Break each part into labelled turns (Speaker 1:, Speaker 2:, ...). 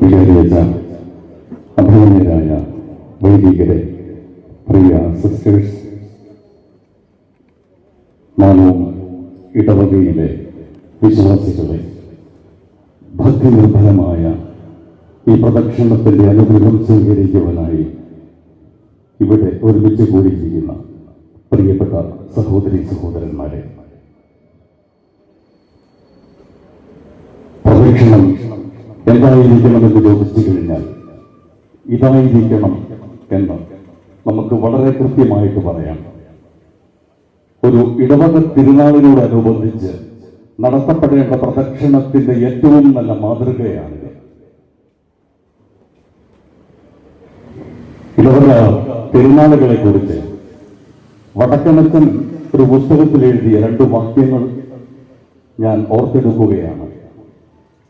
Speaker 1: വിലയേറിയ അഭിമന്യരായ വൈദികരെ പ്രിയ സിസ്റ്റേഴ്സ് നാമും ഇടവകയിലെ വിശ്വാസികളെ ഭക്തിനിർഭരമായ ഈ പ്രദക്ഷിണത്തിന്റെ അനുഗ്രഹം സ്വീകരിക്കുവാനായി ഇവിടെ ഒരുമിച്ച് കൂടിയിരിക്കുന്ന പ്രിയപ്പെട്ട സഹോദരി സഹോദരന്മാരെ പ്രദക്ഷിണം എന്തായിരിക്കണമെന്ന് ചോദിച്ചു കഴിഞ്ഞാൽ ഇതായിരിക്കണം എന്ന് നമുക്ക് വളരെ കൃത്യമായിട്ട് പറയാം. ഒരു ഇടവക തിരുനാളിനോടനുബന്ധിച്ച് നടത്തപ്പെടേണ്ട പ്രദക്ഷിണത്തിന്റെ ഏറ്റവും നല്ല മാതൃകയാണ് ഇടവക തിരുനാളുകളെ കുറിച്ച് വടക്കണച്ചൻ ഒരു പുസ്തകത്തിൽ എഴുതിയ രണ്ട് വാക്യങ്ങൾ ഞാൻ ഓർത്തെടുക്കുകയാണ്.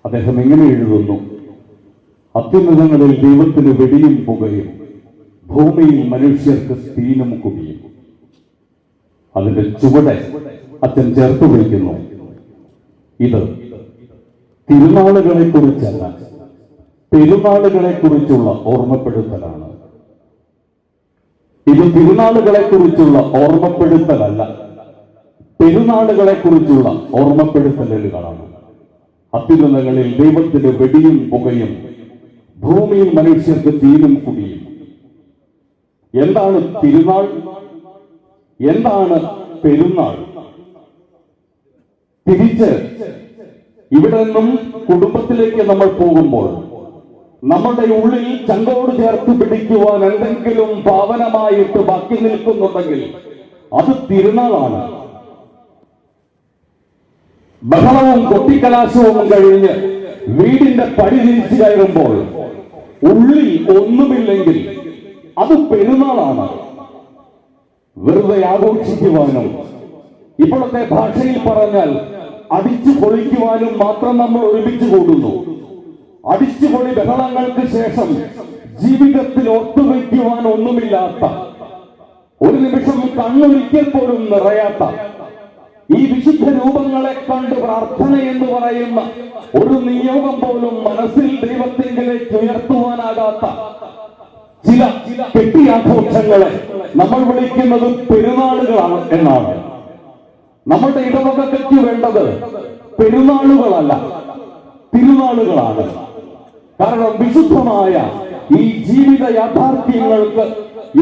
Speaker 1: അദ്ദേഹം എങ്ങനെ എഴുതുന്നു? അത്യുന്നതങ്ങളിൽ ദൈവത്തിന് വെടിയും പുകയും ഭൂമിയിൽ മനുഷ്യർക്ക് തീനും കുടിയും. അതിന്റെ ചുവടെ അച്ഛൻ ചേർത്ത് വയ്ക്കുന്നു. ഇത് തിരുനാളുകളെ കുറിച്ചല്ല പെരുന്നാളുകളെ കുറിച്ചുള്ള ഓർമ്മപ്പെടുത്തലാണ്. ഇത് തിരുനാളുകളെ കുറിച്ചുള്ള ഓർമ്മപ്പെടുത്തലല്ല പെരുന്നാളുകളെ കുറിച്ചുള്ള ഓർമ്മപ്പെടുത്തലുകളാണ്. അത്യുന്നതങ്ങളിൽ ദൈവത്തിന്റെ വെടിയും പുകയും ഭൂമിയിൽ മനുഷ്യർക്ക് തീരും കുടിയും. എന്താണ് തിരുനാൾ? എന്താണ് പെരുന്നാൾ? തിരിച്ച് ഇവിടെ നിന്നും കുടുംബത്തിലേക്ക് നമ്മൾ പോകുമ്പോൾ നമ്മുടെ ഉള്ളിൽ ചങ്കോട് ചേർത്ത് പിടിക്കുവാൻ എന്തെങ്കിലും പാവനമായിട്ട് ബാക്കി നിൽക്കുന്നുണ്ടെങ്കിൽ അത് തിരുനാളാണ്. ബഹളവും കൊട്ടിക്കലാശവും കഴിഞ്ഞ് വീടിന്റെ പടി തിരിച്ചു കയറുമ്പോൾ ഉള്ളിൽ ഒന്നുമില്ലെങ്കിൽ അത് പെരുന്നാളാണ്. വെറുതെ ആഘോഷിക്കുവാനും ഇപ്പോഴത്തെ ഭാഷയിൽ പറഞ്ഞാൽ അടിച്ചു പൊളിക്കുവാനും മാത്രം നമ്മൾ ഒരുമിച്ച് കൂടുന്നു. അടിച്ചുപൊളി ബഹളങ്ങൾക്ക് ശേഷം ജീവിതത്തിൽ ഒത്തുവയ്ക്കുവാൻ ഒന്നുമില്ലാത്ത ഒരു നിമിഷം കണ്ണൊരിക്കൽ പോലും നിറയാത്ത ഈ വിശുദ്ധ രൂപങ്ങളെ കണ്ട് പ്രാർത്ഥന എന്ന് പറയുന്ന ഒരു നിയോഗം പോലും മനസ്സിൽ ദൈവത്തിങ്കിലേക്ക് ഉയർത്തുവാനാകാത്ത ചില കെട്ടിയാഘോഷങ്ങളെ നമ്മൾ വിളിക്കുന്നത് പെരുന്നാളുകളാണ് എന്നാണ്. നമ്മുടെ ഇടവകയ്ക്ക് വേണ്ടത് പെരുന്നാളുകളല്ല തിരുനാളുകളാണ്. കാരണം വിശുദ്ധമായ ഈ ജീവിത യാഥാർത്ഥ്യങ്ങൾക്ക്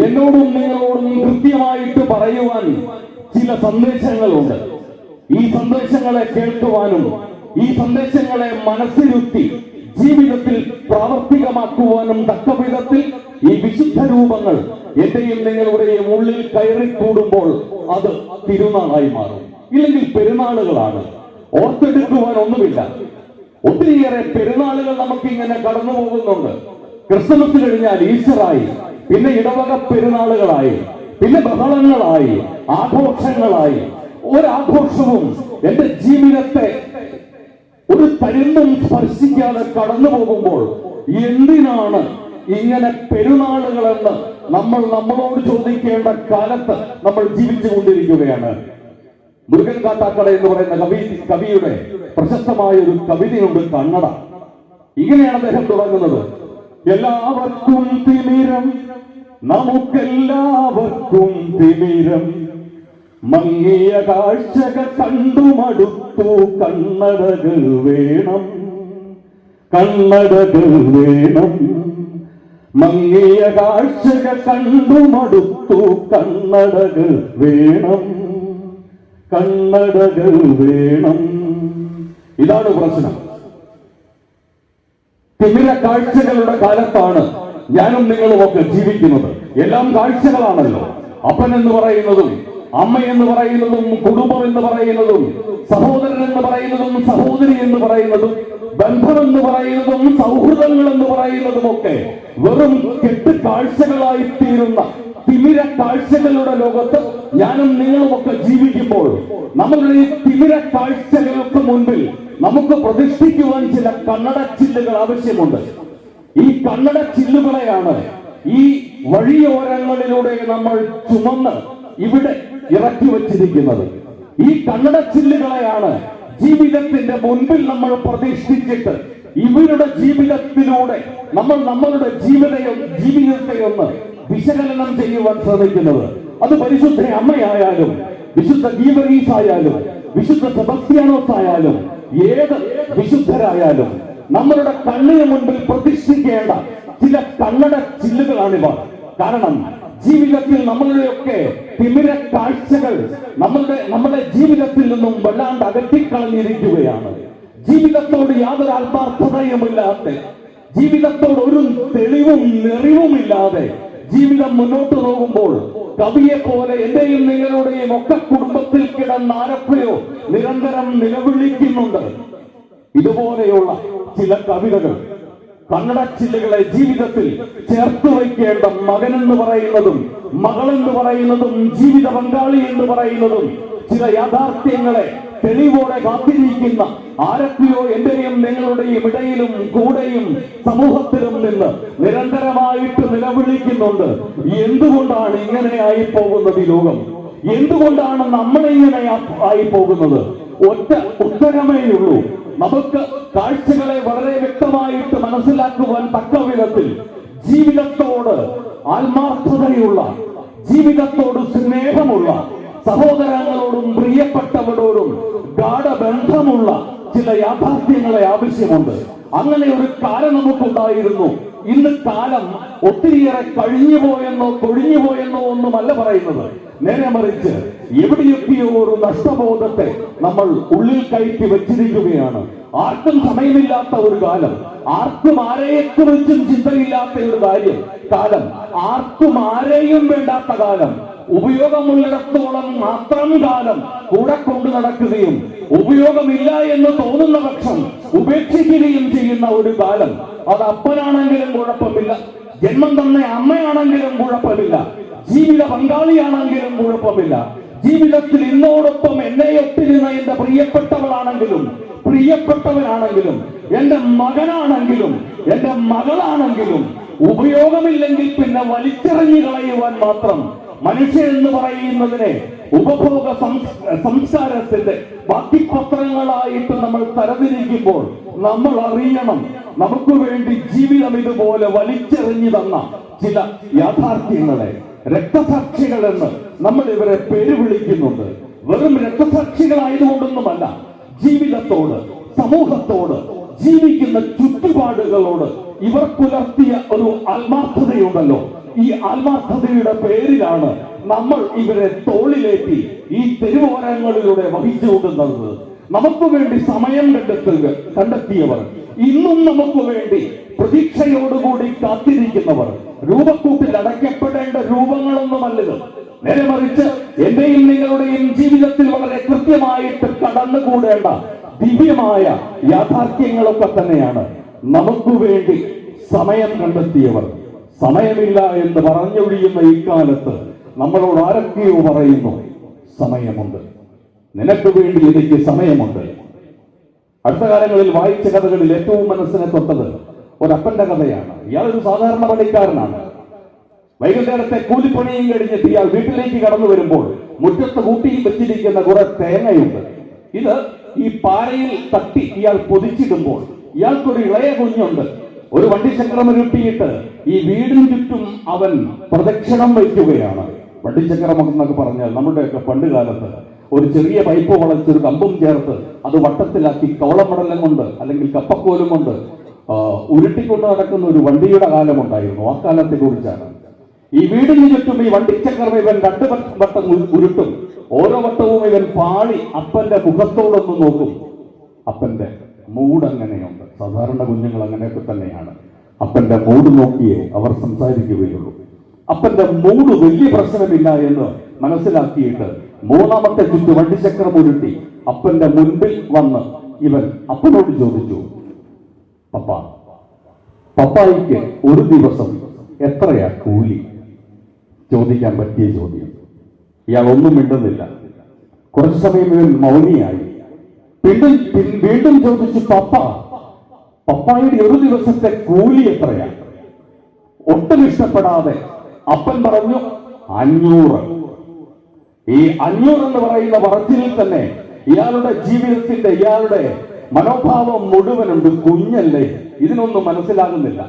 Speaker 1: എന്നോടും നിങ്ങളോടും കൃത്യമായിട്ട് പറയുവാൻ ചില സന്ദേശങ്ങളുണ്ട്. ഈ സന്ദേശങ്ങളെ കേൾക്കുവാനും ഈ സന്ദേശങ്ങളെ മനസ്സിരുത്തി ജീവിതത്തിൽ പ്രാവർത്തികമാക്കുവാനും തക്ക വിധത്തിൽ ഈ വിശുദ്ധ രൂപങ്ങൾ എന്റെയും നിങ്ങളുടെയും ഉള്ളിൽ കയറി കൂടുമ്പോൾ അത് തിരുനാളായി മാറും. ഇല്ലെങ്കിൽ പെരുന്നാളുകളാണ്. ഓർത്തെടുക്കുവാൻ ഒന്നുമില്ല ഒത്തിരിയേറെ പെരുന്നാളുകൾ നമുക്ക് ഇങ്ങനെ കടന്നു പോകുന്നുണ്ട്. ക്രിസ്മസ് കഴിഞ്ഞാൽ ഈസ്റ്ററായി. പിന്നെ ഇടവക പെരുന്നാളുകളായി. പിന്നെ ബഹളങ്ങളായി. ആഘോഷങ്ങളായി. ഒരാഘോഷവും എന്റെ ജീവിതത്തെ ഒരു തരുന്നും സ്പർശിക്കാതെ കടന്നു പോകുമ്പോൾ എന്തിനാണ് ഇങ്ങനെ പെരുന്നാളുകളെന്ന് നമ്മൾ നമ്മളോട് ചോദിക്കേണ്ട കാലത്ത് നമ്മൾ ജീവിച്ചു കൊണ്ടിരിക്കുകയാണ് മുരുകൻ കാട്ടാക്കട എന്ന് പറയുന്ന കവി കവിയുടെ പ്രശസ്തമായ ഒരു കവിതയുണ്ട് കന്നഡ ഇങ്ങനെയാണ് അദ്ദേഹം തുടങ്ങുന്നത്. എല്ലാവർക്കും തിമിരം നമുക്കെല്ലാവർക്കും തിമിരം. മങ്ങിയ കാഴ്ചകൾ കണ്ടുമടുത്തു. കണ്ണടകൾ വേണം. കണ്ണടകൾ വേണം. മങ്ങിയ കാഴ്ചകൾ കണ്ടുമടുത്തു. കണ്ണടകൾ വേണം. കണ്ണടകൾ വേണം. ഇതാണ് പ്രശ്നം. തിമിര കാഴ്ചകളുടെ കാലത്താണ് ഞാനും നിങ്ങളും ഒക്കെ ജീവിക്കുന്നത്. എല്ലാം കാഴ്ചകളാണല്ലോ. അപ്പൻ എന്ന് പറയുന്നതും അമ്മ എന്ന് പറയുന്നതും കുടുംബം എന്ന് പറയുന്നതും സഹോദരൻ എന്ന് പറയുന്നതും സഹോദരി എന്ന് പറയുന്നതും ബന്ധം എന്ന് പറയുന്നതും സൗഹൃദങ്ങൾ എന്ന് പറയുന്നതും ഒക്കെ വെറും കെട്ട് കാഴ്ചകളായി തീരുന്ന തിമിര കാഴ്ചകളുടെ ലോകത്ത് ഞാനും നിങ്ങളും ഒക്കെ ജീവിക്കുമ്പോൾ നമ്മളുടെ ഈ തിമിര കാഴ്ചകൾക്ക് മുൻപിൽ നമുക്ക് പ്രതിഷ്ഠിക്കുവാൻ ചില കണ്ണട ചില്ലുകൾ ആവശ്യമുണ്ട്. ഈ കണ്ണട ചില്ലുകളെയാണ് ഈ വഴിയോരങ്ങളിലൂടെ നമ്മൾ ചുമന്ന് ഇവിടെ ഇറക്കി വച്ചിരിക്കുന്നത്. ഈ കണ്ണട ചില്ലുകളെയാണ് ജീവിതത്തിന്റെ മുൻപിൽ നമ്മൾ പ്രതിഷ്ഠിച്ചിട്ട് ഇവരുടെ ജീവിതത്തിലൂടെ നമ്മൾ നമ്മളുടെ ജീവിതയും ജീവിതത്തെ ഒന്ന് വിശകലനം ചെയ്യുവാൻ ശ്രമിക്കുന്നത്. അത് പരിശുദ്ധ അമ്മയായാലും വിശുദ്ധ ഗീവറീസ് ആയാലും വിശുദ്ധ സെബസ്ത്യാനോസ് ആയാലും ഏത് വിശുദ്ധരായാലും നമ്മളുടെ കണ്ണിന് മുൻപിൽ പ്രതിഷ്ഠിക്കേണ്ട ചില കണ്ണട ചില്ലുകളാണിവ. കാരണം ജീവിതത്തിൽ നമ്മളുടെയൊക്കെ തിമിര കാഴ്ചകൾ നമ്മളുടെ നമ്മുടെ ജീവിതത്തിൽ നിന്നും വല്ലാണ്ട് അകറ്റിക്കളഞ്ഞിരിക്കുകയാണ്. ജീവിതത്തോട് യാതൊരു ആത്മാർത്ഥതയുമില്ലാത്ത ജീവിതത്തോട് ഒരു തെളിവും നിറിവുമില്ലാതെ ജീവിതം മുന്നോട്ട് പോകുമ്പോൾ കവിയെ പോലെ എന്റെയും നിങ്ങളുടെയും ഒക്കെ കുടുംബത്തിൽ കിടന്ന് ആരൊക്കെയോ നിരന്തരം നിലവിളിക്കുന്നുണ്ട്. ഇതുപോലെയുള്ള ചില കവിതകൾ കന്നഡ ചില്ലകളെ ജീവിതത്തിൽ ചേർത്ത് വയ്ക്കേണ്ട മകൻ എന്ന് പറയുന്നതും മകൾ എന്ന് പറയുന്നതും ജീവിത പങ്കാളി എന്ന് പറയുന്നതും ചില യാഥാർത്ഥ്യങ്ങളെ തെളിവോടെ കാത്തിരിക്കുന്ന ആരൊക്കെയോ എന്റെയും നിങ്ങളുടെയും ഇടയിലും കൂടെയും സമൂഹത്തിലും നിന്ന് നിരന്തരമായിട്ട് നിലവിളിക്കുന്നുണ്ട്. എന്തുകൊണ്ടാണ് ഇങ്ങനെ ആയി പോകുന്നത് ഈ ലോകം? എന്തുകൊണ്ടാണ് നമ്മളിങ്ങനെ ആയി പോകുന്നത് ഒറ്റ ഉത്തരമേ ഉള്ളൂ. നമുക്ക് കാഴ്ചകളെ വളരെ വ്യക്തമായിട്ട് മനസ്സിലാക്കുവാൻ തക്ക വിധത്തിൽ ജീവിതത്തോട് ആത്മാർത്ഥതയുള്ള ജീവിതത്തോട് സ്നേഹമുള്ള സഹോദരങ്ങളോടും പ്രിയപ്പെട്ടവരോടും ഗാഠബന്ധമുള്ള ചില യാഥാർത്ഥ്യങ്ങളെ ആവശ്യമുണ്ട്. അങ്ങനെ ഒരു കാലം നമുക്കുണ്ടായിരുന്നു. ഇന്ന് കാലം ഒത്തിരിയേറെ കഴിഞ്ഞു പോയെന്നോ കൊഴിഞ്ഞു പോയെന്നോ ഒന്നുമല്ല പറയുന്നത്. നേരെ മറിച്ച് എവിടെയൊക്കെയോ ഒരു നഷ്ടബോധത്തെ നമ്മൾ ഉള്ളിൽ കയറ്റി വെച്ചിരിക്കുകയാണ്. ആർക്കും സമയമില്ലാത്ത ഒരു കാലം. ആർക്കും ആരെയെക്കുറിച്ചും ചിന്തയില്ലാത്ത ഒരു കാര്യം. കാലം ആർക്കും ആരെയും വേണ്ടാത്ത കാലം. ഉപയോഗമുള്ളിടത്തോളം മാത്രം കാലം കൂടെ കൊണ്ടു നടക്കുകയും ഉപയോഗമില്ല എന്ന് തോന്നുന്ന പക്ഷം ഉപേക്ഷിക്കുകയും ചെയ്യുന്ന ഒരു കാലം. അത് അപ്പനാണെങ്കിലും കുഴപ്പമില്ല. ജന്മം തന്നെ അമ്മയാണെങ്കിലും കുഴപ്പമില്ല. ജീവിത പങ്കാളിയാണെങ്കിലും കുഴപ്പമില്ല. ജീവിതത്തിൽ ഇന്നോടൊപ്പം എന്നെ ഒത്തിരുന്ന എന്റെ പ്രിയപ്പെട്ടവളാണെങ്കിലും പ്രിയപ്പെട്ടവനാണെങ്കിലും എന്റെ മകനാണെങ്കിലും എന്റെ മകളാണെങ്കിലും ഉപയോഗമില്ലെങ്കിൽ പിന്നെ വലിച്ചെറിഞ്ഞു കളയുവാൻ മാത്രം മനുഷ്യൻ എന്ന് പറയുന്നതിനെ ഉപഭോഗ സംസാരത്തിന്റെ സംസ്കാരത്തിന്റെ ബാക്കിപത്രങ്ങളായിട്ട് നമ്മൾ തരതിരിക്കുമ്പോൾ നമ്മൾ അറിയണം നമുക്ക് വേണ്ടി ജീവിതം ഇതുപോലെ വലിച്ചെറിഞ്ഞു തന്ന ചില യാഥാർത്ഥ്യങ്ങളെ രക്തസാക്ഷികൾ എന്ന് നമ്മൾ ഇവരെ പേര് വിളിക്കുന്നുണ്ട്. വെറും രക്തസാക്ഷികളായതുകൊണ്ടൊന്നുമല്ല ജീവിതത്തോട് സമൂഹത്തോട് ജീവിക്കുന്ന ചുറ്റുപാടുകളോട് ഇവർ പുലർത്തിയ ഒരു ആത്മാർത്ഥതയുണ്ടല്ലോ. ഈ ആത്മാർത്ഥതയുടെ പേരിലാണ് നമ്മൾ ഇവരെ തോളിലേറ്റി ഈ തെരുവോരങ്ങളിലൂടെ വഹിച്ചുകൊണ്ടുന്നത്. നമുക്ക് വേണ്ടി സമയം കണ്ടെത്തുക കണ്ടെത്തിയവർ. ഇന്നും നമുക്ക് വേണ്ടി പ്രതീക്ഷയോടുകൂടി കാത്തിരിക്കുന്നവർ. രൂപക്കൂട്ടിൽ അടയ്ക്കപ്പെടേണ്ട രൂപങ്ങളൊന്നുമല്ലത് നേരെ മറിച്ച് എന്റെയും നിങ്ങളുടെയും ജീവിതത്തിൽ വളരെ കൃത്യമായിട്ട് കടന്നുകൂടേണ്ട ദിവ്യമായ യാഥാർത്ഥ്യങ്ങളൊക്കെ തന്നെയാണ്. നമുക്ക് വേണ്ടി സമയം കണ്ടെത്തിയവർ. സമയമില്ല എന്ന് പറഞ്ഞൊഴിയുന്ന ഇക്കാലത്ത് നമ്മളോട് ആരൊക്കെയോ പറയുന്നു സമയമുണ്ട്. നിനക്ക് വേണ്ടി എനിക്ക് സമയമുണ്ട്. അടുത്ത കാലങ്ങളിൽ വായിച്ച കഥകളിൽ ഏറ്റവും മനസ്സിനെ തൊട്ടത് ഒരപ്പന്റെ കഥയാണ്. ഇയാളൊരു സാധാരണ പണിക്കാരനാണ്. വൈകുന്നേരത്തെ കൂലിപ്പണിയും കഴിഞ്ഞിട്ട് ഇയാൾ വീട്ടിലേക്ക് കടന്നു വരുമ്പോൾ മുറ്റത്ത് കൂട്ടിയും വെച്ചിരിക്കുന്ന കുറെ തേങ്ങയുണ്ട്. ഇത് ഈ പാരയിൽ തട്ടി ഇയാൾ പൊതിച്ചിടുമ്പോൾ ഇയാൾക്കൊരു ഇളയ കുഞ്ഞുണ്ട്. ഒരു വണ്ടിച്ചക്രം ഉരുട്ടിയിട്ട് ഈ വീടിന് ചുറ്റും അവൻ പ്രദക്ഷിണം വയ്ക്കുകയാണ്. വണ്ടിച്ചക്രം എന്നൊക്കെ പറഞ്ഞാൽ നമ്മുടെയൊക്കെ പണ്ട് കാലത്ത് ഒരു ചെറിയ പൈപ്പ് വളച്ചൊരു കമ്പും ചേർത്ത് അത് വട്ടത്തിലാക്കി കവളമടലം കൊണ്ട് അല്ലെങ്കിൽ കപ്പക്കോലും കൊണ്ട് ഉരുട്ടിക്കൊണ്ട് നടക്കുന്ന ഒരു വണ്ടിയുടെ കാലമുണ്ടായിരുന്നു. ആ കാലത്തെ കുറിച്ചാണ് ഈ വീടിന് ചുറ്റും ഈ വണ്ടിച്ചക്രം ഇവൻ രണ്ട് വട്ടം ഉരുട്ടും. ഓരോ വട്ടവും ഇവൻ പാളി അപ്പന്റെ മുഖത്തോടൊന്ന് നോക്കും. അപ്പന്റെ മൂടങ്ങനെയുണ്ട്. സാധാരണ കുഞ്ഞുങ്ങൾ അങ്ങനെയൊക്കെ തന്നെയാണ്. അപ്പന്റെ മൂട് നോക്കിയേ അവർ സംസാരിക്കുകയുള്ളൂ. അപ്പന്റെ മൂട് വലിയ പ്രശ്നമില്ല എന്ന് മനസ്സിലാക്കിയിട്ട് മൂന്നാമത്തെ ചുറ്റു വണ്ടിചക്രം ഉരുട്ടി അപ്പന്റെ മുൻപിൽ വന്ന് ഇവൻ അപ്പനോട് ചോദിച്ചു പപ്പ പപ്പായിക്ക് ഒരു ദിവസം എത്രയാ കൂലി? ചോദിക്കാൻ പറ്റിയ ചോദ്യം. ഇയാൾ ഒന്നും മിണ്ടുന്നില്ല. കുറച്ചു സമയം ഇവൻ മൗനിയായി. വീണ്ടും വീണ്ടും ചോദിച്ചു പപ്പ പപ്പായുടെ ഒരു ദിവസത്തെ കൂലി എത്രയാണ് ഒട്ടും ഇഷ്ടപ്പെടാതെ അപ്പൻ പറഞ്ഞു അഞ്ഞൂറ്. ഈ അഞ്ഞൂറ് എന്ന് പറയുന്ന പറച്ചിലിൽ തന്നെ ഇയാളുടെ ജീവിതത്തിന്റെ ഇയാളുടെ മനോഭാവം മുഴുവനുണ്ട് കുഞ്ഞല്ലേ? ഇതിനൊന്നും മനസ്സിലാകുന്നില്ല.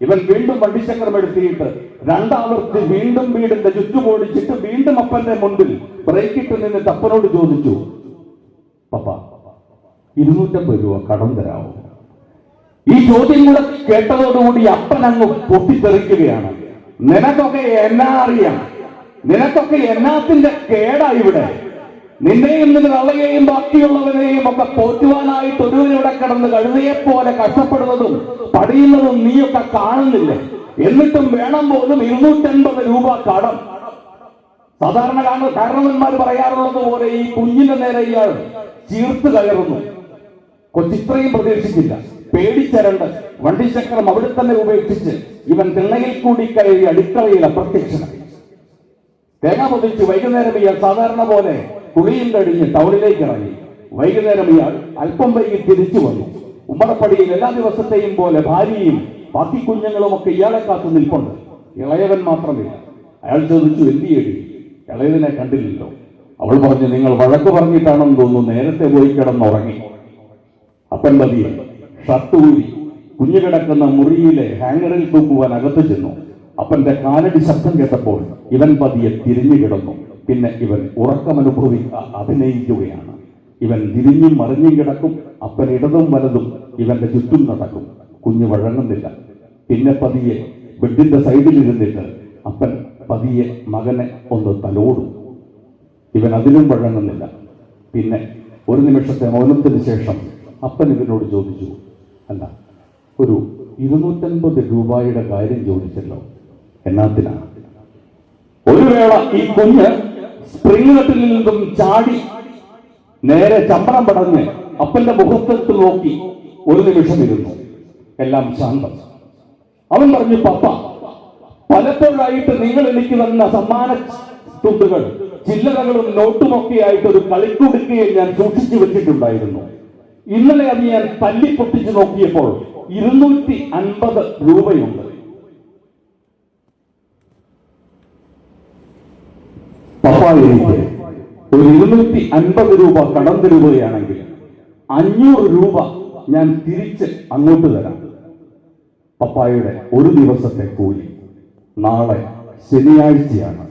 Speaker 1: ഇവൻ വീണ്ടും വണ്ടിച്ചക്രം എടുത്തിയിട്ട് രണ്ടാമത്തെ വീണ്ടും വീടിന്റെ ചുറ്റുപോടിച്ചിട്ട് വീണ്ടും അപ്പന്റെ മുൻപിൽ ബ്രേക്കിട്ട് നിന്നിട്ട് അപ്പനോട് ചോദിച്ചു പപ്പ ഇരുന്നൂറ്റമ്പത് രൂപ കടം തരാമോ ഈ ചോദ്യം കൂടെ കേട്ടതോടുകൂടി അപ്പൻ അങ്ങ് പൊട്ടിത്തെറിക്കുകയാണ്. നിനക്കൊക്കെ എന്നാ അറിയാം? നിനക്കൊക്കെ എന്നാത്തിന്റെ കേടാ ഇവിടെ? നിന്നെയും നിന്റെ തള്ളയെയും ബാക്കിയുള്ളവരെയും ഒക്കെ പോറ്റുവാനായിട്ട് ഒരുവനിവിടെ കിടന്ന് കഴുതയെ പോലെ കഷ്ടപ്പെടുന്നതും പടിയുന്നതും നീയൊക്കെ കാണുന്നില്ലേ? എന്നിട്ടും വേണം പോലും ഇരുന്നൂറ്റൻപത് രൂപ കടം. സാധാരണ കാരണം കാരണവന്മാർ പറയാറുള്ളത് പോലെ ഈ കുഞ്ഞിന്റെ നേരെ ഇയാൾ ചീർത്ത് കയറുന്നു. കൊച്ചിത്രയും പ്രതീക്ഷിച്ചില്ല. പേടിച്ചരണ്ട് വണ്ടിചക്രം അവിടെ തന്നെ ഉപേക്ഷിച്ച് ഇവൻ തിണ്ണയിൽ കൂടി കയറി അടുക്കളയിൽ അപ്രത്യക്ഷനായി. തേങ്ങ പൊതിച്ച് വൈകുന്നേരം ഇയാൾ സാധാരണ പോലെ കുളിയും കഴിഞ്ഞ് ടൗണിലേക്ക് ഇറങ്ങി. വൈകുന്നേരം ഇയാൾ അല്പം വൈകി തിരിച്ചു വന്നു. ഉമ്മറപ്പടിയിൽ എല്ലാ ദിവസത്തെയും പോലെ ഭാര്യയും ബാക്കി കുഞ്ഞുങ്ങളും ഒക്കെ ഇയാളെ കാത്തു നിൽപ്പുണ്ട്. ഇളയവൻ മാത്രമില്ല അയാൾ ചോദിച്ചു എന്തിയടി ഇളയതിനെ കണ്ടില്ലല്ലോ. അവൾ പറഞ്ഞു നിങ്ങൾ വഴക്ക് പറഞ്ഞിട്ടാണെന്ന് തോന്നുന്നു നേരത്തെ പോയി കിടന്നുറങ്ങി. അപ്പൻ പതിയെ ഷർട്ട് ഊരി കുഞ്ഞു കിടക്കുന്ന മുറിയിലെ ഹാങ്ങറിൽ തൂക്കുവാൻ അകത്ത് ചെന്നു. അപ്പന്റെ കാലടി ശബ്ദം കേട്ടപ്പോൾ ഇവൻ പതിയെ തിരിഞ്ഞു കിടന്നു. പിന്നെ ഇവൻ ഉറക്കമനുഭവിക്ക അഭിനയിക്കുകയാണ്. ഇവൻ തിരിഞ്ഞും മറിഞ്ഞും കിടക്കും. അപ്പൻ ഇടതും വലതും ഇവന്റെ ചുറ്റും നടക്കും. കുഞ്ഞു വഴങ്ങുന്നില്ല. പിന്നെ പതിയെ ബെഡിന്റെ സൈഡിൽ ഇരുന്നിട്ട് അപ്പൻ പതിയെ മകനെ ഒന്ന് തലോടും. ഇവൻ അതിലും വഴങ്ങുന്നില്ല. പിന്നെ ഒരു നിമിഷത്തെ മൗനത്തിന് ശേഷം അപ്പൻ ഇവനോട് ചോദിച്ചു അല്ല ഒരു ഇരുന്നൂറ്റൻപത് രൂപയുടെ കാര്യം ചോദിച്ചല്ലോ. എന്നാത്തിനാണ് ഒരു വേള ഈ കുഞ്ഞ് സ്പ്രിംഗ് നിന്നും ചാടി നേരെ ചമ്പണം പടഞ്ഞ് അപ്പന്റെ മുഖത്തേക്ക് നോക്കി ഒരു നിമിഷം ഇരുന്നു. എല്ലാം ശാന്തം. അവൻ പറഞ്ഞു പപ്പ പലപ്പോഴായിട്ട് നിങ്ങൾ എനിക്ക് വന്ന സമ്മാന തുണ്ടുകൾ ചില്ലറകളും നോട്ടുമൊക്കെയായിട്ട് ഒരു കളിക്കുടുക്കയെ ഞാൻ സൂക്ഷിച്ചു വെച്ചിട്ടുണ്ടായിരുന്നു. ഇന്നലെ അത് ഞാൻ തല്ലി പൊട്ടിച്ച് നോക്കിയപ്പോൾ ഇരുന്നൂറ്റി അൻപത് രൂപയുണ്ട്. പപ്പ ഒരു ഇരുന്നൂറ്റി അൻപത് രൂപ കടം തരുകയാണെങ്കിൽ അഞ്ഞൂറ് രൂപ ഞാൻ തിരിച്ച് അങ്ങോട്ട് തരാം. പപ്പായുടെ ഒരു ദിവസത്തെ കൂലി നാളെ ശനിയാഴ്ചയാണ്.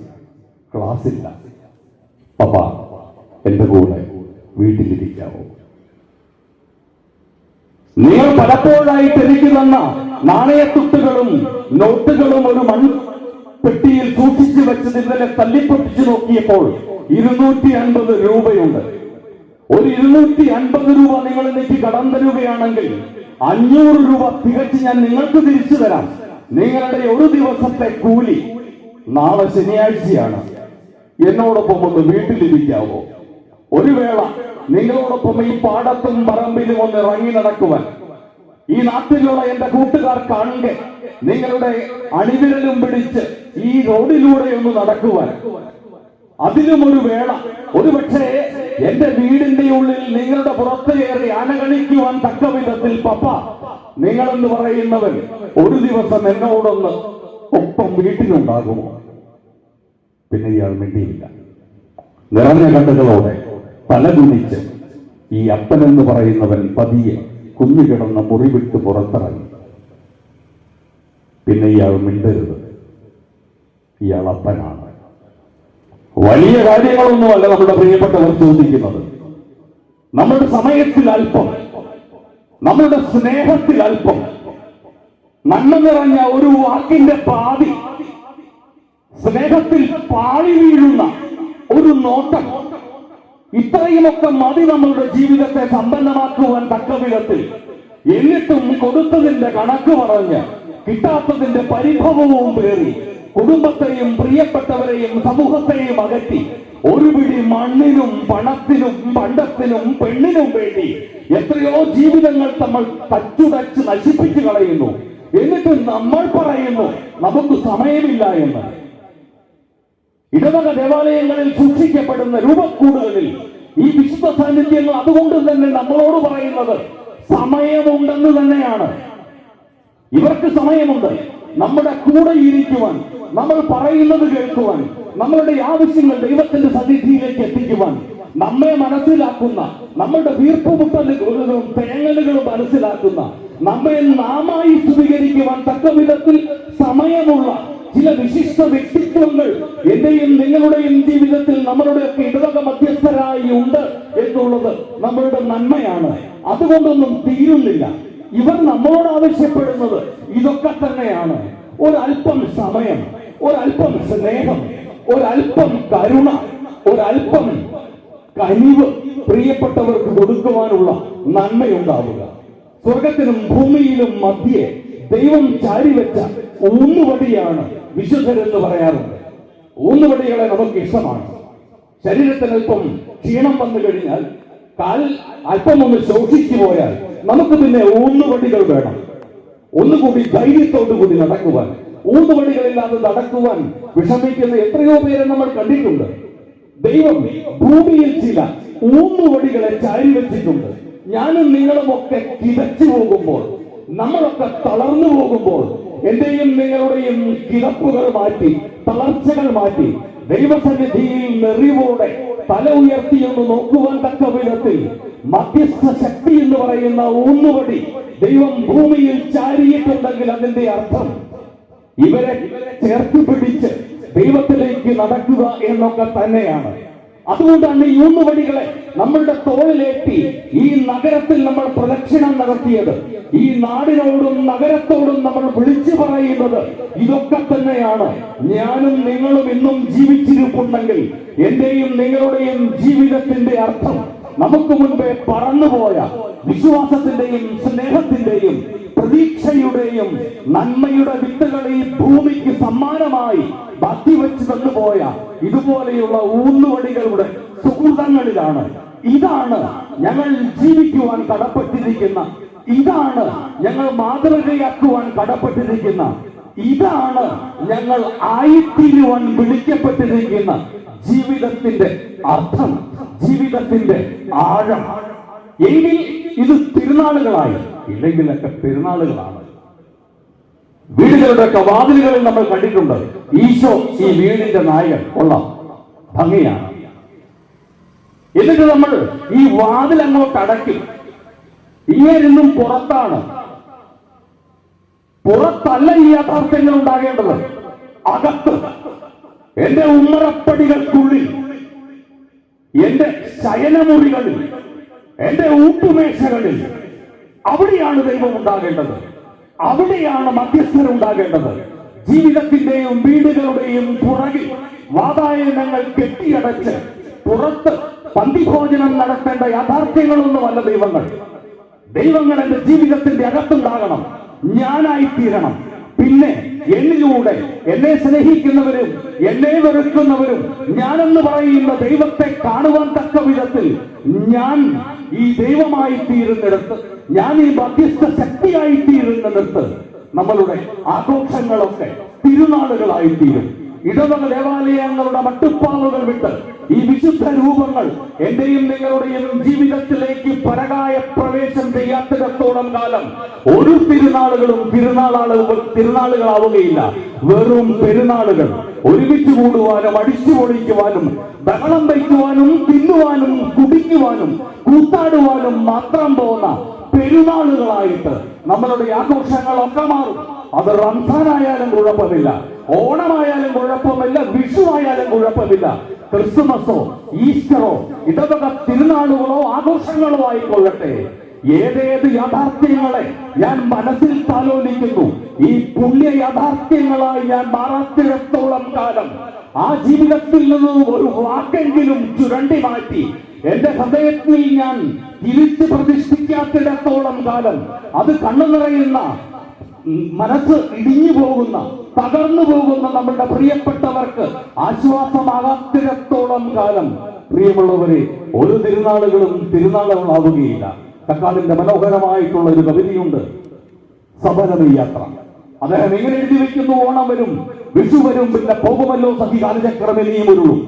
Speaker 1: ക്ലാസ്സില്ല. പപ്പ എന്റെ കൂടെ വീട്ടിലിരിക്കാവോ? നിങ്ങൾ പലപ്പോഴായിട്ട് എനിക്ക് തന്ന നാണയത്തുട്ടുകളും നോട്ടുകളും ഒരു മൺ പെട്ടിയിൽ സൂക്ഷിച്ചു വെച്ച് ഇന്നലെ തല്ലിപ്പൊട്ടിച്ചു നോക്കിയപ്പോൾ ഇരുന്നൂറ്റി അൻപത് രൂപയുണ്ട്. ഒരു ഇരുന്നൂറ്റി അൻപത് രൂപ നിങ്ങൾ എനിക്ക് കടം തരുകയാണെങ്കിൽ അഞ്ഞൂറ് രൂപ തികച്ച് ഞാൻ നിങ്ങൾക്ക് തിരിച്ചു തരാം. നിങ്ങളുടെ ഒരു ദിവസത്തെ കൂലി നാളെ ശനിയാഴ്ചയാണ്. എന്നോടൊപ്പം ഒന്ന് വീട്ടിലിരിക്കാവോ? ഒരു വേള നിങ്ങളോടൊപ്പം ഈ പാടത്തും പറമ്പിലും ഒന്ന് ഇറങ്ങി നടക്കുവാൻ. ഈ നാട്ടിലുള്ള എന്റെ കൂട്ടുകാർ കാണുക. നിങ്ങളുടെ അണിവിരലും പിടിച്ച് ഈ റോഡിലൂടെ ഒന്ന് നടക്കുവാൻ. അതിലും ഒരു വേള. ഒരുപക്ഷെ എന്റെ വീടിന്റെ ഉള്ളിൽ നിങ്ങളുടെ പുറത്ത് കയറി അനഗണിക്കുവാൻ തക്ക വിധത്തിൽ പപ്പ നിങ്ങളെന്ന് പറയുന്നവൻ ഒരു ദിവസം എന്നോടൊന്ന് ഒപ്പം വീട്ടിലുണ്ടാകുമോ? പിന്നെ ഇയാൾ മിണ്ടിയില്ല. നിറഞ്ഞ കണ്ണുകളോടെ തലകുനിച്ച് ഈ അപ്പനെന്ന് പറയുന്നവൻ പതിയെ കുഞ്ഞുകിടന്ന മുറി വിട്ട് പുറത്തിറങ്ങി. പിന്നെ ഇയാൾ മിണ്ടരുത്. ഇയാൾ അപ്പനാണ്. വലിയ കാര്യങ്ങളൊന്നുമല്ല നമ്മുടെ പ്രിയപ്പെട്ടവർ ചോദിക്കുന്നത്. നമ്മുടെ സമയത്തിൽ അല്പം നമ്മുടെ സ്നേഹത്തിൽ അല്പം നന്മ നിറഞ്ഞ ഒരു വാക്കിന്റെ പാതി സ്നേഹത്തിൽ പാളി വീഴുന്ന ഒരു നോട്ടം ഇത്രയുമൊക്കെ മതി നമ്മളുടെ ജീവിതത്തെ സമ്പന്നമാക്കുവാൻ തക്ക വിധത്തിൽ. എന്നിട്ടും കൊടുത്തതിന്റെ കണക്ക് പറഞ്ഞ് കിട്ടാത്തതിന്റെ പരിഭവവും പേറി കുടുംബത്തെയും പ്രിയപ്പെട്ടവരെയും സമൂഹത്തെയും അകറ്റി ഒരു പിടി മണ്ണിനും പണത്തിനും പണ്ടത്തിനും പെണ്ണിനും വേണ്ടി എത്രയോ ജീവിതങ്ങൾ നമ്മൾ തച്ചുതച്ച് നശിപ്പിച്ചു കളയുന്നു. എന്നിട്ട് നമ്മൾ പറയുന്നു നമുക്ക് സമയമില്ല എന്ന്. ഇടവക ദേവാലയങ്ങളിൽ സൂക്ഷിക്കപ്പെടുന്ന രൂപക്കൂടുകളിൽ ഈ വിശുദ്ധ സാന്നിധ്യങ്ങൾ അതുകൊണ്ട് തന്നെ നമ്മളോട് പറയുന്നത് സമയമുണ്ടെന്ന് തന്നെയാണ്. ഇവർക്ക് സമയമുണ്ട്. നമ്മുടെ കൂടെ ഇരിക്കുവാൻ നമ്മൾ പറയുന്നത് കേൾക്കുവാൻ നമ്മളുടെ ആവശ്യങ്ങൾ ദൈവത്തിന്റെ സന്നിധിയിലേക്ക് എത്തിക്കുവാൻ നമ്മെ മനസ്സിലാക്കുന്ന നമ്മളുടെ വീർപ്പുമുട്ടലുകളും തേങ്ങലുകളും മനസ്സിലാക്കുന്ന നമ്മെ നാമായി സ്വീകരിക്കുവാൻ തക്ക വിധത്തിൽ സമയമുള്ള ചില വിശിഷ്ട വ്യക്തിത്വങ്ങൾ എന്റെയും നിങ്ങളുടെയും ജീവിതത്തിൽ നമ്മളുടെയൊക്കെ ഇടവക മധ്യസ്ഥരായി ഉണ്ട് എന്നുള്ളത് നമ്മളുടെ നന്മയാണ്. അതുകൊണ്ടൊന്നും തീരുന്നില്ല. ഇവർ നമ്മളോട് ആവശ്യപ്പെടുന്നത് ഇതൊക്കെ തന്നെയാണ്. ഒരല്പം സമയം ഒരല്പം സ്നേഹം ഒരല്പം കരുണ ഒരല്പം കനിവ് പ്രിയപ്പെട്ടവർക്ക് കൊടുക്കുവാനുള്ള നന്മയുണ്ടാവുക. സ്വർഗത്തിനും ഭൂമിയിലും മധ്യേ ദൈവം ചാരിവെച്ച ഊന്നുവടിയാണ് വിശുദ്ധരെന്ന് പറയാറുണ്ട്. ഊന്നുവടികളെ നമുക്ക് ഇഷ്ടമാണ്. ശരീരത്തിന് അല്പം ക്ഷീണം വന്നു കഴിഞ്ഞാൽ കാൽ അല്പം ഒന്ന് ശോഷിച്ചു പോയാൽ നമുക്ക് പിന്നെ ഊന്നുവടികൾ വേണം. ഒന്നുകൂടി ധൈര്യത്തോടു കൂടി നടക്കുവാൻ ഊന്നുവടികളില്ലാതെ നടക്കുവാൻ വിഷമിക്കുന്ന എത്രയോ പേരെ നമ്മൾ കണ്ടിട്ടുണ്ട്. ദൈവം ഭൂമിയിൽ ചില ഊന്നുവടികളെ ചാരി വെച്ചിട്ടുണ്ട്. ഞാനും നിങ്ങളും ഒക്കെ കിതച്ചു പോകുമ്പോൾ നമ്മളൊക്കെ തളർന്നു പോകുമ്പോൾ എന്റെയും നിങ്ങളുടെയും കിടപ്പുകൾ മാറ്റി തളർച്ചകൾ മാറ്റി ദൈവസന്നിധിയിൽ നെറിവോടെ തല ഉയർത്തിയൊന്ന് നോക്കുവാൻ തക്ക വിധത്തിൽ മധ്യസ്ഥ ശക്തി എന്ന് പറയുന്ന ഊന്നുപടി ദൈവം ഭൂമിയിൽ ചാരിയിട്ടുണ്ടെങ്കിൽ അതിന്റെ അർത്ഥം ഇവരെ ചേർത്ത് പിടിച്ച് ദൈവത്തിലേക്ക് നടക്കുക എന്നൊക്കെ തന്നെയാണ്. അതുകൊണ്ടാണ് ഈ ഊന്നുവടികളെ നമ്മളുടെ തോളിലേറ്റി ഈ നഗരത്തിൽ നമ്മൾ പ്രദക്ഷിണം നടത്തിയത്. ഈ നാടിനോടും നഗരത്തോടും നമ്മൾ വിളിച്ചു പറയുന്നത് ഇതൊക്കെ തന്നെയാണ്. ഞാനും നിങ്ങളും ഇന്നും ജീവിച്ചിരിപ്പുണ്ടെങ്കിൽ എന്റെയും നിങ്ങളുടെയും ജീവിതത്തിന്റെ അർത്ഥം നമുക്ക് മുൻപേ പറന്നുപോയ വിശ്വാസത്തിന്റെയും സ്നേഹത്തിന്റെയും പ്രതീക്ഷയുടെയും നന്മയുടെ വിത്തുകൾ ഈ ഭൂമിക്ക് സമ്മാനമായി ബാക്കി വെച്ച് തന്നുപോയ ഇതുപോലെയുള്ള ഊന്നുവടികളുടെ സുഹൃതങ്ങളിലാണ്. ഇതാണ് ഞങ്ങൾ ജീവിക്കുവാൻ കടപ്പെട്ടിരിക്കുന്ന ഇതാണ് ഞങ്ങൾ മാതൃകയാക്കുവാൻ കടപ്പെട്ടിരിക്കുന്ന ഇതാണ് ഞങ്ങൾ ആയിത്തീരുവാൻ വിളിക്കപ്പെട്ടിരിക്കുന്ന ജീവിതത്തിന്റെ അർത്ഥം ജീവിതത്തിന്റെ ആഴം. എങ്കിൽ ഇത് തിരുനാളുകളായി. ഇല്ലെങ്കിലൊക്കെ പെരുന്നാളുകളാണ്. വീടുകളുടെ ഒക്കെ വാതിലുകളിൽ നമ്മൾ കണ്ടിട്ടുണ്ട്. ഈശോ ഈ വീടിന്റെ നായകൻ. കൊള്ളാം. ഭംഗിയാണ്. എന്നിട്ട് നമ്മൾ ഈ വാതിൽ അങ്ങോട്ട് അടയ്ക്കും. ഇങ്ങനെയൊന്നും പുറത്താണ്. പുറത്തല്ല ഈ യാഥാർത്ഥ്യങ്ങൾ ഉണ്ടാകേണ്ടത്. അകത്ത്. എന്റെ ഉമ്മറപ്പടികൾക്കുള്ളിൽ. എന്റെ ശയനമുറികളിൽ. എന്റെ ഊട്ടുമേശകളിൽ അവിടെയാണ് ദൈവം ഉണ്ടാകേണ്ടത്. അവിടെയാണ് മധ്യസ്ഥർ ഉണ്ടാകേണ്ടത്. ജീവിതത്തിന്റെയും വീടുകളുടെയും പുറകിൽ വാതായനങ്ങൾ കെട്ടിയടച്ച് പുറത്ത് പന്തിഭോജനം നടത്തേണ്ട യാഥാർത്ഥ്യങ്ങളൊന്നുമല്ല ദൈവങ്ങൾ. ദൈവങ്ങൾ എന്റെ ജീവിതത്തിന്റെ അകത്തുണ്ടാകണം. ഞാനായി തീരണം പിന്നെ എന്നിലൂടെ എന്നെ സ്നേഹിക്കുന്നവരും എന്നെ വെറുക്കുന്നവരും ഞാനെന്ന് പറയുന്ന ദൈവത്തെ കാണുവാൻ തക്ക വിധത്തിൽ ഞാൻ ഈ ദൈവമായി തീരുന്നിടത്ത് ഞാൻ ഈ മധ്യസ്ഥ ശക്തിയായി തീരുന്നിടത്ത് നമ്മളുടെ ആഘോഷങ്ങളൊക്കെ തിരുനാളുകളായി തീരും. ഇടവക ദേവാലയങ്ങളുടെ മട്ടുപ്പാവുകൾ വിട്ട് ഈ വിശുദ്ധ രൂപങ്ങൾ എന്റെയും നിങ്ങളുടെയും ജീവിതത്തിലേക്ക് പരകായ പ്രവേശം ചെയ്യാത്തിടത്തോളം കാലം ഒരു തിരുനാളുകളും തിരുനാളാളുകൾ തിരുനാളുകളാവുകയില്ല. വെറും പെരുന്നാളുകൾ ഒരുമിച്ച് കൂടുവാനും അടിച്ചു പൊളിക്കുവാനും ബഹളം വയ്ക്കുവാനും തിന്നുവാനും കുടിക്കുവാനും കൂത്താടുവാനും മാത്രം പോകുന്ന പെരുന്നാളുകളായിട്ട് നമ്മളുടെ ആഘോഷങ്ങളൊക്കെ മാറും. അത് റംസാനായാലും കുഴപ്പമില്ല. ഓണമായാലും കുഴപ്പമില്ല. വിഷു ആയാലും കുഴപ്പമില്ല. ക്രിസ്തുമസോ ഈസ്റ്ററോ ഇടവക തിരുനാളുകളോ ആഘോഷങ്ങളോ ആയിക്കൊള്ളട്ടെ. ഏതേത് യാഥാർത്ഥ്യങ്ങളെ ഞാൻ മനസ്സിൽ താലോലിക്കുന്നു ഈ പുണ്യ യാഥാർത്ഥ്യങ്ങളായി ഞാൻ മാറാത്തിടത്തോളം കാലം. ആ ജീവിതത്തിൽ നിന്ന് ഒരു വാക്കെങ്കിലും ചുരണ്ടി മാറ്റി എന്റെ ഹൃദയത്തിൽ ഞാൻ തിരിച്ചു പ്രതിഷ്ഠിക്കാത്തിടത്തോളം കാലം. അത് കണ്ണു നിറയുന്ന മനസ്സ് ഇടിഞ്ഞു പോകുന്ന തകർന്നു പോകുന്ന നമ്മളുടെ പ്രിയപ്പെട്ടവർക്ക് ആശ്വാസമാകാത്തിരത്തോളം കാലം പ്രിയമുള്ളവരെ ഒരു തിരുനാളുകളും തിരുനാളുകളാവുകയില്ല കക്കാടിന്റെ മനോഹരമായിട്ടുള്ള ഒരു കവിതയുണ്ട് സബരമ യാത്ര. അദ്ദേഹം എങ്ങനെ എഴുതി വെക്കുന്നു? ഓണം വരും വിഷു വരും പിന്നെ പോകുമല്ലോ സഖി കാലചക്രമെനിയും ഉരുളും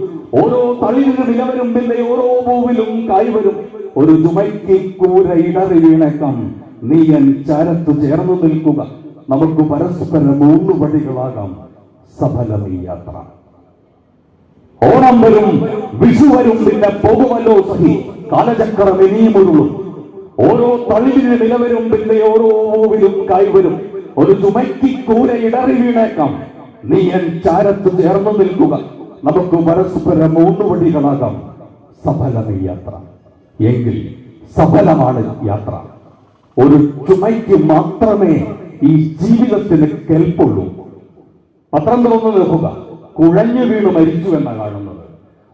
Speaker 1: ഓരോ തളിരിന് നിലവരും പിന്നെ ഓരോ പൂവിലും കായ് വരും. ഒരു ചുമയ്ക്ക് കൂര ഇടറി നീ ഞാൻ ചാരത്ത് ചേർന്ന് നിൽക്കുക. നമുക്ക് പരസ്പരം മൂന്നുപടികളാകാം സഫലമീ യാത്ര ഓണം വരും വിഷു വരും പിന്നെ പോകുമല്ലോ സഹി കാലചക്രം ഇനിയും ഓരോ തളിവിന് നിലവരും പിന്നെ ഓരോ ഓവിലും കായ്വരും. ഒരു ചുമക്കി കൂര ഇടറി വീണേക്കാം. നീ എൻ ചാരത്ത് ചേർന്ന് നിൽക്കുക. നമുക്ക് പരസ്പരം മൂന്ന് മൂന്നുവടികളാകാം സഫലമേ യാത്ര എങ്കിൽ സഫലമാണ് യാത്ര. ഒരു ചുമയ്ക്ക് മാത്രമേ ഈ ജീവിതത്തിന് കെൽപ്പുള്ളൂ. പത്രം തോന്നുന്നു നോക്കുക കുഴഞ്ഞു വീണ് മരിച്ചു എന്ന കാണുന്നത്.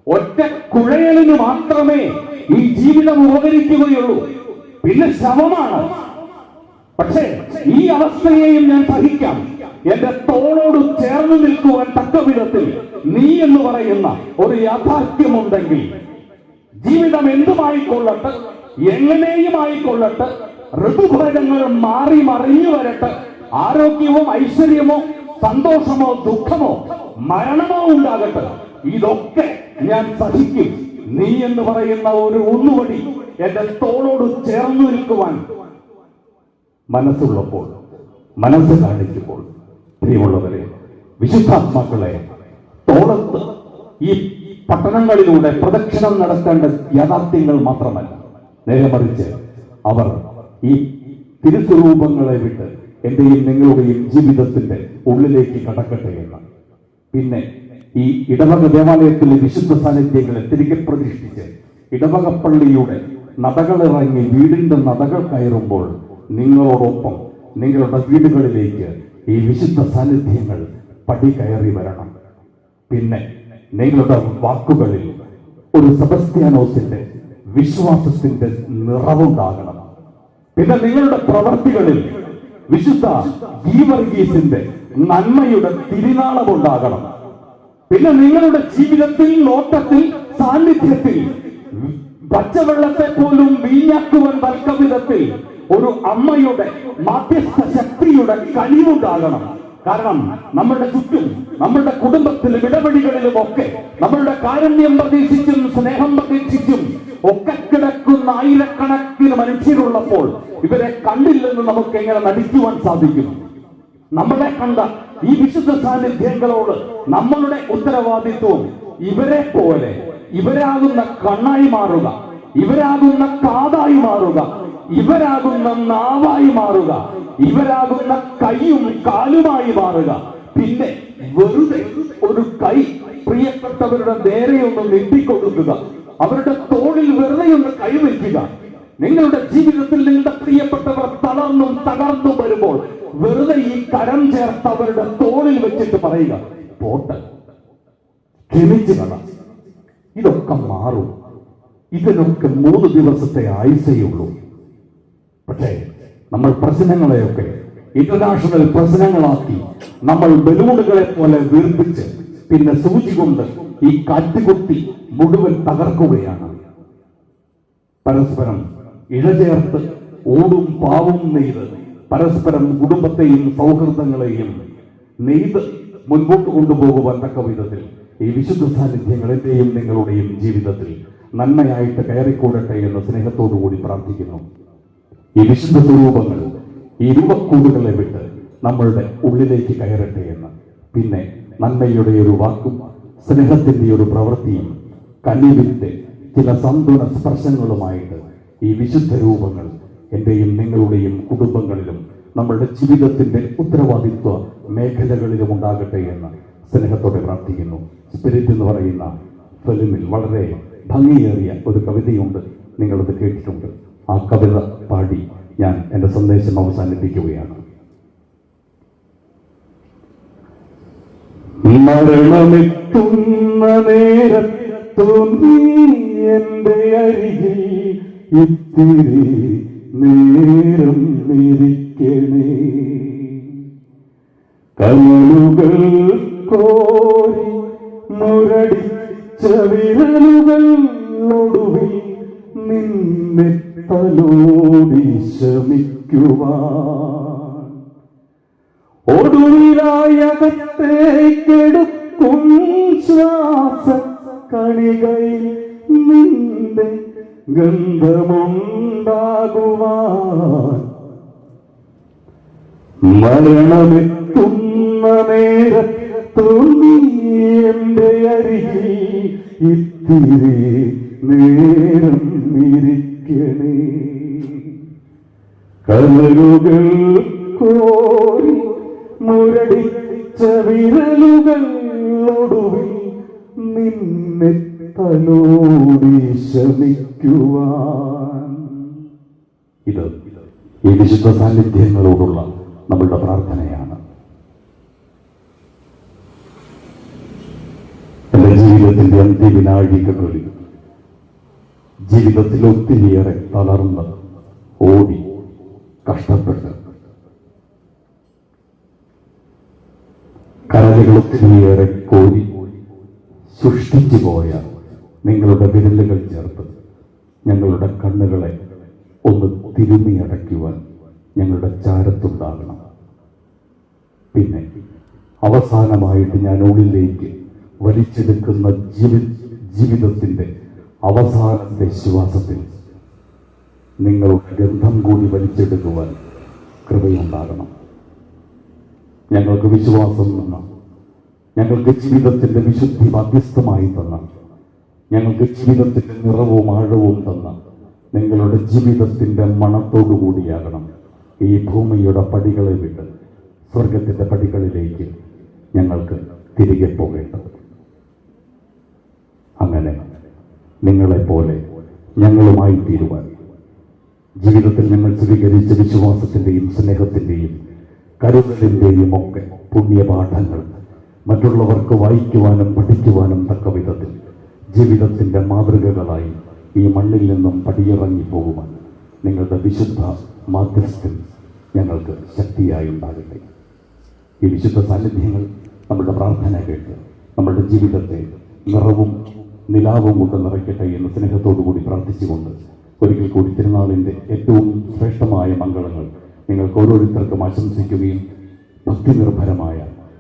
Speaker 1: ഒറ്റ കുഴയലിന് മാത്രമേ ഈ ജീവിതം ഉപകരിക്കുകയുള്ളൂ. പിന്നെ ശവമാണ് പക്ഷേ ഈ അവസ്ഥയെയും ഞാൻ സഹിക്കാം. എന്റെ തോളോട് ചേർന്ന് നിൽക്കുവാൻ തക്ക വിധത്തിൽ നീ എന്ന് പറയുന്ന ഒരു യാഥാർത്ഥ്യമുണ്ടെങ്കിൽ ജീവിതം എന്തുമായിക്കൊള്ളട്ടെ? എങ്ങനെയും ആയിക്കൊള്ളട്ടെ ഋതുഭേദങ്ങൾ മാറി മറിഞ്ഞു വരട്ടെ. ആരോഗ്യമോ ഐശ്വര്യമോ സന്തോഷമോ ദുഃഖമോ മരണമോ ഉണ്ടാകട്ടെ. ഇതൊക്കെ ഞാൻ സഹിക്കും. നീ എന്ന് പറയുന്ന ഒരു ഒന്നുപടി എന്റെ തോളോട് ചേർന്നു നിൽക്കുവാൻ മനസ്സുള്ളപ്പോൾ മനസ്സ് കാണിക്കുമ്പോൾ പ്രിയമുള്ളവരെ വിശുദ്ധാത്മാക്കളെ തോളത്ത് ഈ പട്ടണങ്ങളിലൂടെ പ്രദക്ഷിണം നടത്തേണ്ട യാഥാർത്ഥ്യങ്ങൾ മാത്രമല്ല. നേരെ മറിച്ച് അവർ ഈ തിരുസ്വരൂപങ്ങളെ വിട്ട് എന്റെയും നിങ്ങളുടെയും ജീവിതത്തിന്റെ ഉള്ളിലേക്ക് കടക്കട്ടെ എന്ന്. പിന്നെ ഈ ഇടവക ദേവാലയത്തിലെ വിശുദ്ധ സാന്നിധ്യങ്ങളെ തിരികെ പ്രതിഷ്ഠിച്ച് ഇടവക പള്ളിയുടെ നടകളിറങ്ങി വീടിന്റെ നടകൾ കയറുമ്പോൾ നിങ്ങളോടൊപ്പം നിങ്ങളുടെ വീടുകളിലേക്ക് ഈ വിശുദ്ധ സാന്നിധ്യങ്ങൾ പടി കയറി വരണം. പിന്നെ നിങ്ങളുടെ വാക്കുകളിൽ ഒരു സെബസ്ത്യാനോസിന്റെ വിശ്വാസത്തിന്റെ നിറവുണ്ടാകണം. പിന്നെ നിങ്ങളുടെ പ്രവർത്തികളിൽ വിശുദ്ധ ഗീവർഗീസിന്റെ നന്മയുടെ തിരുനാളമുണ്ടാകണം. പിന്നെ നിങ്ങളുടെ ജീവിതത്തിൽ നോട്ടത്തിൽ സാന്നിധ്യത്തിൽ പച്ചവെള്ളത്തെ പോലും വീഞ്ഞാക്കുവാൻ തക്ക വിധത്തിൽ ഒരു അമ്മയുടെ മാധ്യസ്ഥ ശക്തിയുടെ കഴിവുണ്ടാകണം. കാരണം നമ്മുടെ ചുറ്റും നമ്മുടെ കുടുംബത്തിലും ഇടപെടികളിലും ഒക്കെ നമ്മളുടെ കാരുണ്യം പ്രതീക്ഷിച്ചും സ്നേഹം പ്രതീക്ഷിച്ചും ഒക്കെ കിടക്കുന്ന ആയിരക്കണക്കിന് മനുഷ്യരുള്ളപ്പോൾ ഇവരെ കണ്ടില്ലെന്ന് നമുക്ക് എങ്ങനെ നടിക്കുവാൻ സാധിക്കുന്നു നമ്മളെ കണ്ട ഈ വിശുദ്ധ സാന്നിധ്യങ്ങളോട് നമ്മളുടെ ഉത്തരവാദിത്വം ഇവരെ പോലെ ഇവരാകുന്ന കണ്ണായി മാറുക ഇവരാകുന്ന കാതായി മാറുക ഇവരാകുന്ന നാവായി മാറുക ഇവരാകുന്ന കൈയും കാലുമായി മാറുക. പിന്നെ വെറുതെ ഒരു കൈ പ്രിയപ്പെട്ടവരുടെ നേരെയൊന്ന് നീട്ടിക്കൊടുക്കുക. അവരുടെ തോളിൽ വെറുതെ ഒന്ന് കൈവയ്ക്കുക നിങ്ങളുടെ ജീവിതത്തിൽ നിങ്ങളുടെ പ്രിയപ്പെട്ടവർ തളർന്നും തകർന്നും വരുമ്പോൾ വെറുതെ ഈ കരം ചേർത്ത് അവരുടെ തോളിൽ വെച്ചിട്ട് പറയുക പോട്ട് ക്ഷമിച്ചു കള ഇതൊക്കെ മാറും. ഇതിനൊക്കെ മൂന്ന് ദിവസത്തെ ആയുസയുള്ളൂ. പക്ഷേ നമ്മൾ പ്രശ്നങ്ങളെയൊക്കെ ഇന്റർനാഷണൽ പ്രശ്നങ്ങളാക്കി നമ്മൾ ബലൂണുകളെ പോലെ വീർപ്പിച്ച് പിന്നെ സൂചി കൊണ്ട് ഈ കാറ്റുകുത്തി മുഴുവൻ തകർക്കുകയാണ്. പരസ്പരം ഇഴചേർത്ത് ഓടും പാവും നെയ്ത് പരസ്പരം കുടുംബത്തെയും സൗഹൃദങ്ങളെയും നെയ്ത് മുൻപോട്ട് കൊണ്ടുപോകുവാൻ തക്ക വിധത്തിൽ ഈ വിശുദ്ധ സാന്നിധ്യങ്ങൾ എന്റെയും നിങ്ങളുടെയും ജീവിതത്തിൽ നന്മയായിട്ട് കയറിക്കൂടട്ടെ എന്ന് സ്നേഹത്തോടു കൂടി പ്രാർത്ഥിക്കുന്നു. ഈ വിശുദ്ധ സ്വരൂപങ്ങൾ ഈ രൂപക്കൂടുകളെ വിട്ട് നമ്മളുടെ ഉള്ളിലേക്ക് കയറട്ടെ എന്ന്. പിന്നെ നന്മയുടെ ഒരു വാക്കും സ്നേഹത്തിന്റെ ഒരു പ്രവൃത്തിയും കനിവിന്റെ ചില സന്തുണ സ്പർശങ്ങളുമായിട്ട് ഈ വിശുദ്ധ രൂപങ്ങൾ എന്റെയും നിങ്ങളുടെയും കുടുംബങ്ങളിലും നമ്മളുടെ ജീവിതത്തിന്റെ ഉത്തരവാദിത്വ മേഖലകളിലും ഉണ്ടാകട്ടെ എന്ന് സ്നേഹത്തോടെ പ്രാർത്ഥിക്കുന്നു. സ്പിരിറ്റ് എന്ന് പറയുന്ന ഫിലിമിൽ വളരെ ഭംഗിയേറിയ ഒരു കവിതയുണ്ട്. നിങ്ങളത് കേട്ടിട്ടുണ്ട്. ആ കവിത പാടി ഞാൻ എന്റെ സന്ദേശം അവസാനിപ്പിക്കുകയാണ്. മരണമെത്തുന്ന നേരത്തു നീ എന്റെ അരികിൽ ഇത്തിരി നേരം നിരിക്കണേ കമലുകൾ കോരി മുരടിച്ച വിരലുകൾ ഒടുവിൽ നിന്നെ തലോടി ശമിക്കുവാൻ. ഒടുവിലായകത്തേക്കെടുക്കും ശ്വാസ കണികയിൽ നിന്റെ ഗന്ധമുണ്ടാകുവാൻ. മരണമെത്തുന്ന നേരത്തു നീ എന്റെ അരികിൽ ഇത്തിരി നേരം ഇരിക്കണേ. കലരുകൾ കോരി മുരടിച്ച വിരലുകൾ ഒടുവിൽ നിന്നെ തലോടി ശമിക്കുവാൻ. ഇത് ഈ വിശുദ്ധ സാന്നിധ്യങ്ങളോടുള്ള നമ്മളുടെ പ്രാർത്ഥനയാണ്. എന്റെ ജീവിതത്തിന്റെ അന്ത്യവിനാഴികകളിൽ ജീവിതത്തിൽ ഒത്തിരിയേറെ തളർന്ന് ഓടി കഷ്ടപ്പെട്ട് കരലുകൾ ഒത്തിരിയേറെ കോരി സൃഷ്ടിച്ചു പോയ നിങ്ങളുടെ വിരലുകൾ ചേർത്ത് ഞങ്ങളുടെ കണ്ണുകളെ ഒന്ന് തിരുമിയടയ്ക്കുവാൻ ഞങ്ങളുടെ ചാരത്തുണ്ടാകണം. പിന്നെ അവസാനമായിട്ട് ഞാൻ ഉള്ളിലേക്ക് വലിച്ചെടുക്കുന്ന ജീവി ജീവിതത്തിന്റെ അവസാനത്തെ ശ്വാസത്തിൽ നിങ്ങളുടെ ഗന്ധം കൂടി വലിച്ചെടുക്കുവാൻ കൃപയുണ്ടാകണം. ഞങ്ങൾക്ക് വിശ്വാസം തന്ന ഞങ്ങൾക്ക് ജീവിതത്തിന്റെ വിശുദ്ധി മധ്യസ്ഥമായി തന്ന ഞങ്ങൾക്ക് ജീവിതത്തിന്റെ നിറവും ആഴവും തന്ന നിങ്ങളുടെ ജീവിതത്തിന്റെ മണത്തോടു കൂടിയാകണം. ഈ ഭൂമിയുടെ പടികളെ വിട്ട് സ്വർഗത്തിന്റെ പടികളിലേക്ക് ഞങ്ങൾക്ക് തിരികെ പോകേണ്ടത്. അങ്ങനെ നിങ്ങളെപ്പോലെ ഞങ്ങളുമായി തീരുവാൻ ജീവിതത്തിൽ ഞങ്ങൾ സ്വീകരിച്ച വിശ്വാസത്തിന്റെയും സ്നേഹത്തിന്റെയും കരുതലിന്റെയും ഒക്കെ പുണ്യപാഠങ്ങൾ മറ്റുള്ളവർക്ക് വായിക്കുവാനും പഠിക്കുവാനും തക്ക വിധത്തിൽ ജീവിതത്തിന്റെ മാതൃകകളായി ഈ മണ്ണിൽ നിന്നും പടിയിറങ്ങി പോകുവാൻ നിങ്ങളുടെ വിശുദ്ധ മാധ്യസ്ഥൻ ഞങ്ങൾക്ക് ശക്തിയായി ഉണ്ടാകട്ടെ. ഈ വിശുദ്ധ സാന്നിധ്യങ്ങൾ നമ്മുടെ പ്രാർത്ഥന കേട്ട് നമ്മുടെ ജീവിതത്തെ നിറവും നിലാവും കൊണ്ട് നിറയ്ക്കട്ടെ എന്ന് സ്നേഹത്തോടു കൂടി പ്രാർത്ഥിച്ചുകൊണ്ട് ഒരിക്കൽ കൂടി തിരുനാളിന്റെ ഏറ്റവും ശ്രേഷ്ഠമായ മംഗളങ്ങൾ നിങ്ങൾക്ക് ഓരോരുത്തർക്കും ആശംസിക്കുകയും ഭക്തിനിർഭരമായ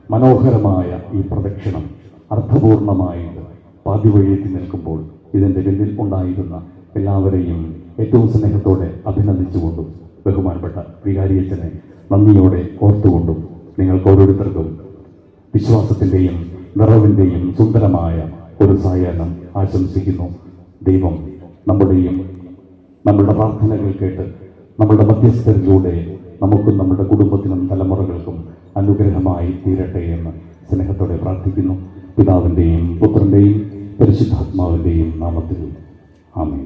Speaker 1: മനോഹരമായ ഈ പ്രദക്ഷിണം അർത്ഥപൂർണമായിട്ട് പാതിവഴിയെത്തി നിൽക്കുമ്പോൾ ഇതിന്റെ പിന്നിൽ ഉണ്ടായിരുന്ന എല്ലാവരെയും ഏറ്റവും സ്നേഹത്തോടെ അഭിനന്ദിച്ചുകൊണ്ടും ബഹുമാനപ്പെട്ട വികാരിയച്ഛനെ നന്ദിയോടെ ഓർത്തുകൊണ്ടും നിങ്ങൾക്ക് ഓരോരുത്തർക്കും വിശ്വാസത്തിന്റെയും നിറവിന്റെയും സുന്ദരമായ ഒരു സായാഹ്നം ആശംസിക്കുന്നു. ദൈവം നമ്മുടെയും നമ്മുടെ പ്രാർത്ഥനകൾ കേട്ട് നമ്മുടെ മധ്യസ്ഥരിലൂടെ നമുക്കും നമ്മുടെ കുടുംബത്തിനും തലമുറകൾക്കും അനുഗ്രഹമായി തീരട്ടെ എന്ന് സ്നേഹത്തോടെ പ്രാർത്ഥിക്കുന്നു. പിതാവിന്റെയും പുത്രന്റെയും പരിശുദ്ധാത്മാവിന്റെയും നാമത്തിൽ ആമേൻ.